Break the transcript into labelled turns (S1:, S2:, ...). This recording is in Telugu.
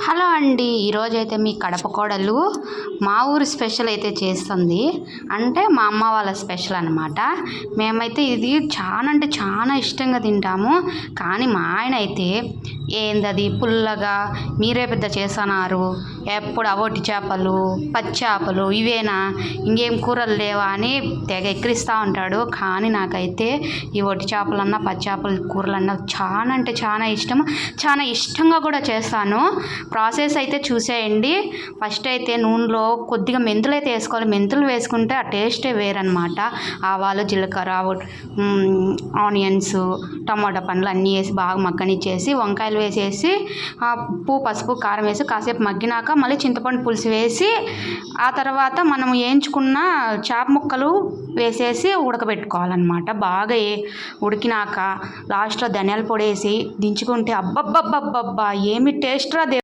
S1: హలో అండి ఈరోజు అయితే మీ కడప కోడలు మా ఊరు స్పెషల్ అయితే చేస్తుంది. అంటే మా అమ్మ వాళ్ళ స్పెషల్ అనమాట మేమైతే ఇది చాలా అంటే చాలా ఇష్టంగా తింటాము. కానీ మా ఆయన అయితే ఏందది పుల్లగా? మీరే పెద్ద చేస్తున్నారు ఎప్పుడు అవోటి చేపలు పచ్చి చేపలు ఇవేనా? ఇంకేం కూరలు లేవా అని తెగ ఎక్కిరిస్తూ ఉంటాడు. కానీ నాకైతే ఈ ఒటి చేపలన్నా పచ్చి కూరలన్నా చాలా అంటే చాలా ఇష్టం. చాలా ఇష్టంగా కూడా చేస్తాను. ప్రాసెస్ అయితే చూసేయండి. ఫస్ట్ అయితే నూనెలో కొద్దిగా మెంతులు అయితే వేసుకోవాలి. మెంతులు వేసుకుంటే ఆ టేస్టే వేరనమాట ఆవాలు జీలకర్ర ఆనియన్స్ టమాటా పండ్లు అన్నీ వేసి బాగా మగ్గనిచ్చేసి వంకాయలు వేసేసి ఆ ఉప్పు పసుపు కారం వేసి కాసేపు మగ్గినాక మళ్ళీ చింతపండు పులుసు వేసి ఆ తర్వాత మనం వేయించుకున్న చేప ముక్కలు వేసేసి ఉడకబెట్టుకోవాలన్నమాట. బాగా ఉడికినాక లాస్ట్లో ధనియాల పొడి వేసి దించుకుంటే అబ్బబ్బబ్బబ్బబ్బా ఏమి టేస్ట్ రా